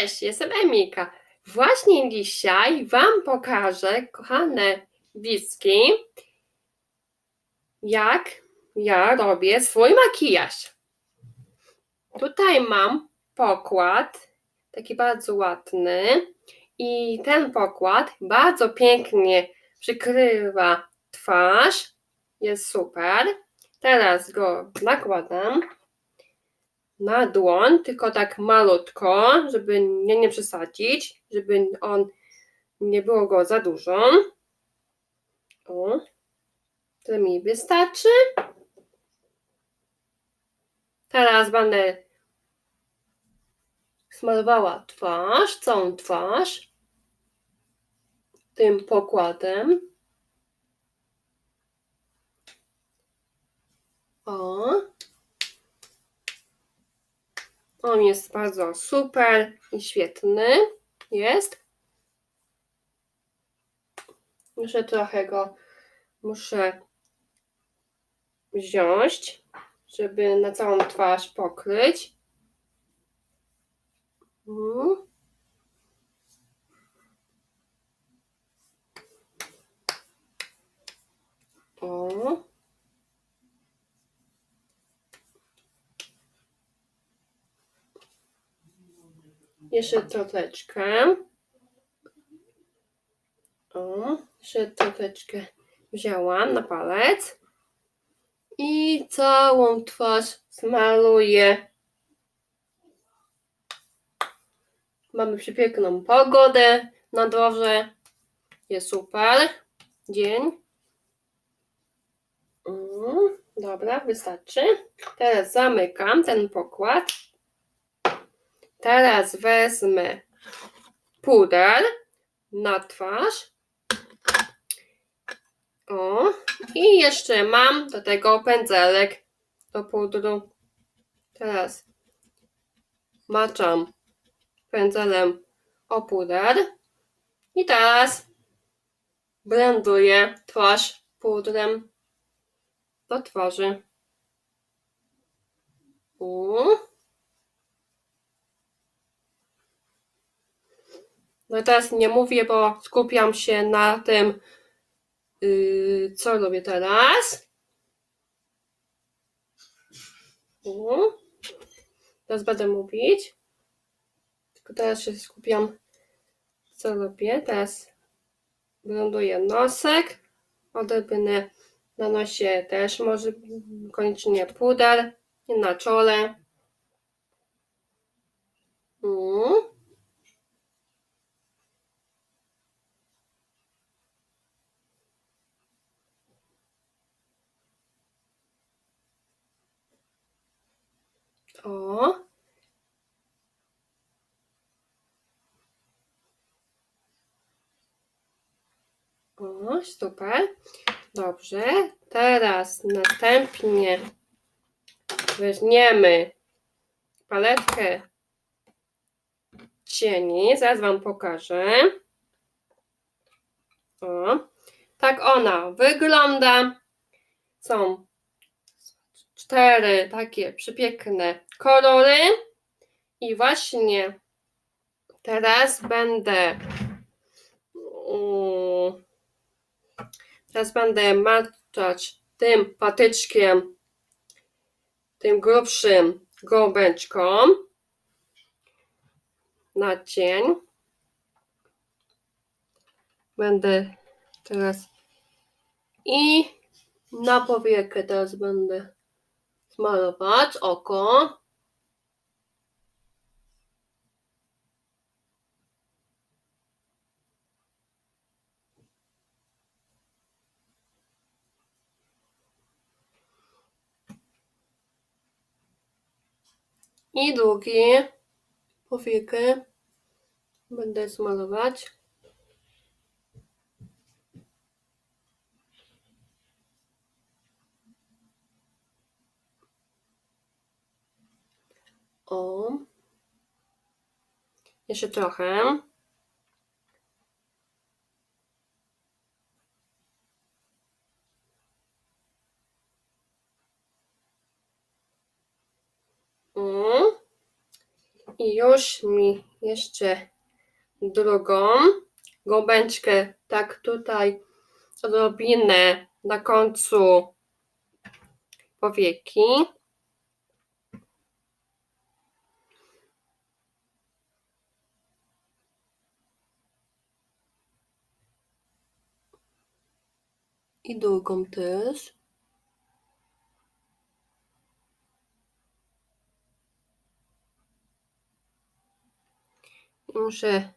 Cześć, jestem Emika. Właśnie dzisiaj Wam pokażę, kochane widzki, jak ja robię swój makijaż. Tutaj mam pokład, taki bardzo ładny i ten pokład bardzo pięknie przykrywa twarz. Jest super. Teraz go nakładam na dłoń, tylko tak malutko, żeby nie, nie przesadzić, żeby on nie było go za dużo. O, tyle mi wystarczy. Teraz będę smalowała twarz, całą twarz tym pokładem. O. On jest bardzo super i świetny. Jest. Muszę trochę go muszę wziąć, żeby na całą twarz pokryć. Mm. O. Jeszcze troszeczkę. O, jeszcze troszeczkę wzięłam na palec. I całą twarz smaluję. Mamy przepiękną pogodę na dworze. Jest super. Dzień. Mm, dobra, wystarczy. Teraz zamykam ten pokład. Teraz wezmę puder na twarz. O, i jeszcze mam do tego pędzelek do pudru. Teraz maczam pędzelem o puder. I teraz blenduję twarz pudrem do twarzy. U. No teraz nie mówię, bo skupiam się na tym, yy, co robię teraz. U. Teraz będę mówić. Tylko teraz się skupiam, co robię. Teraz blenduję nosek. Odrobinę na nosie też może koniecznie puder. I na czole. O. O, super. Dobrze. Teraz następnie weźmiemy paletkę cieni. Zaraz Wam pokażę. O. Tak ona wygląda. Są cztery takie przepiękne kolory. I właśnie teraz będę teraz będę maczać tym patyczkiem tym grubszym gąbeczką na cień. Będę teraz i na powiekę teraz będę malować oko. I drugie powiekę będę smalować. O. Jeszcze trochę. Mm. I już mi jeszcze drugą gąbeczkę tak tutaj odrobinę na końcu powieki. I drugą też. Muszę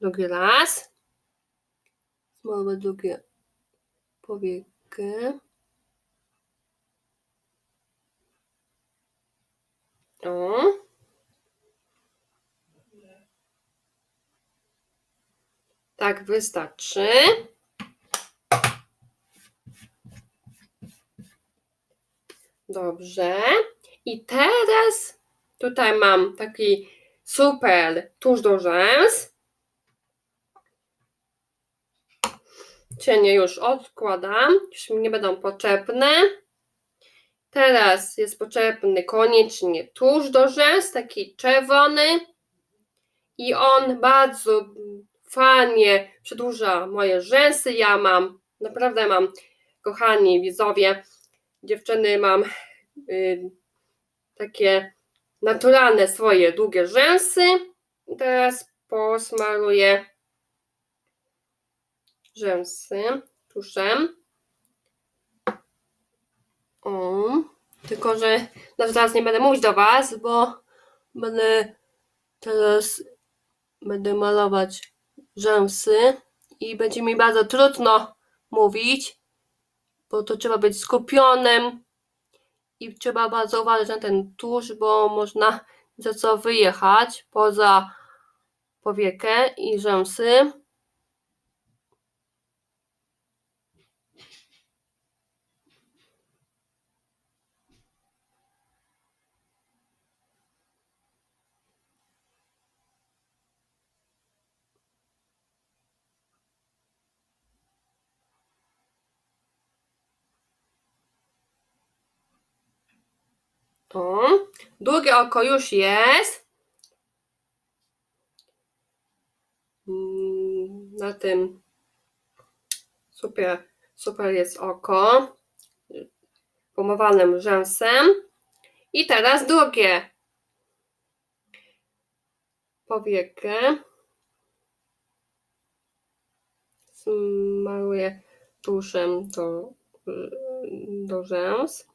drugi raz. Zmalować drugie powiekę. O. Tak wystarczy. Dobrze. I teraz tutaj mam taki super tusz do rzęs. Cienie już odkładam, już mi nie będą potrzebne. Teraz jest potrzebny koniecznie tusz do rzęs, taki czerwony. I on bardzo fajnie przedłuża moje rzęsy. Ja mam, naprawdę mam, kochani widzowie, dziewczyny, mam y, takie naturalne swoje długie rzęsy. I teraz posmaruję rzęsy tuszem. O, tylko że no, teraz nie będę mówić do Was, bo będę teraz będę malować rzęsy i będzie mi bardzo trudno mówić, bo to trzeba być skupionym i trzeba bardzo uważać na ten tusz, bo można za co wyjechać poza powiekę i rzęsy. O, drugie oko już jest. Mm, Na tym super, super jest oko. Pomowanym rzęsem. I teraz drugie powiekę. Smaruję tuszem do, do rzęs.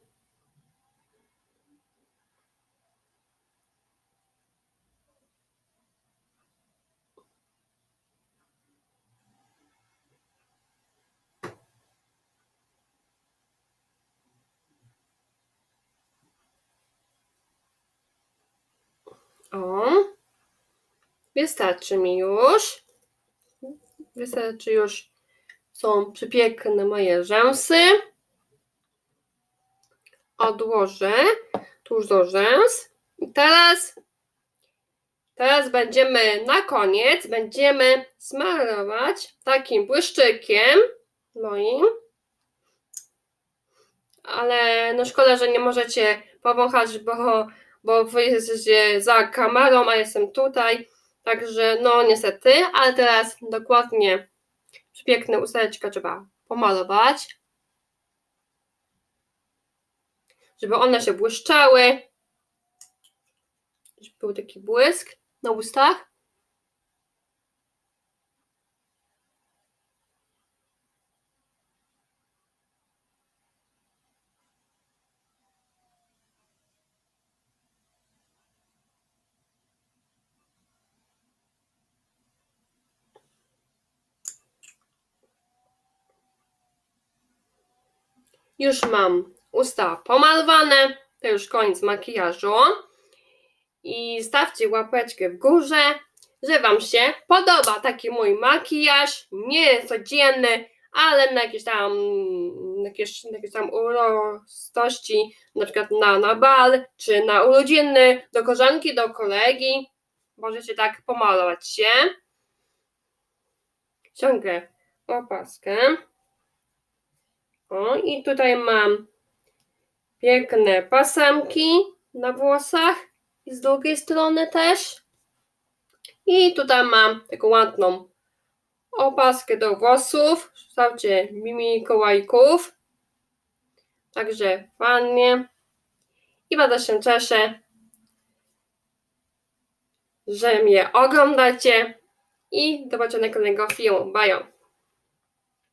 O, wystarczy mi już. Wystarczy już. Są przepiękne moje rzęsy. Odłożę tuż do rzęs. I teraz, teraz będziemy na koniec, będziemy smarować takim błyszczykiem moim. Ale no szkoda, że nie możecie powąchać, bo bo wy jesteście za kamerą, a jestem tutaj. Także no niestety, ale teraz dokładnie piękne usteczka trzeba pomalować. Żeby one się błyszczały. Żeby był taki błysk na ustach. Już mam usta pomalowane, to już koniec makijażu. I stawcie łapeczkę w górze, że Wam się podoba taki mój makijaż. Nie codzienny, ale na jakieś tam, jakieś, jakieś tam uroczystości, na przykład na, na bal, czy na urodziny, do koleżanki, do kolegi. Możecie tak pomalować się. Ciągę opaskę. O, i tutaj mam piękne pasemki na włosach i z drugiej strony też. I tutaj mam taką ładną opaskę do włosów. Kształcie Mikołajków. Także fajnie. I bardzo się cieszę, że mnie oglądacie. I do zobaczenia kolejnego filmu. Bye.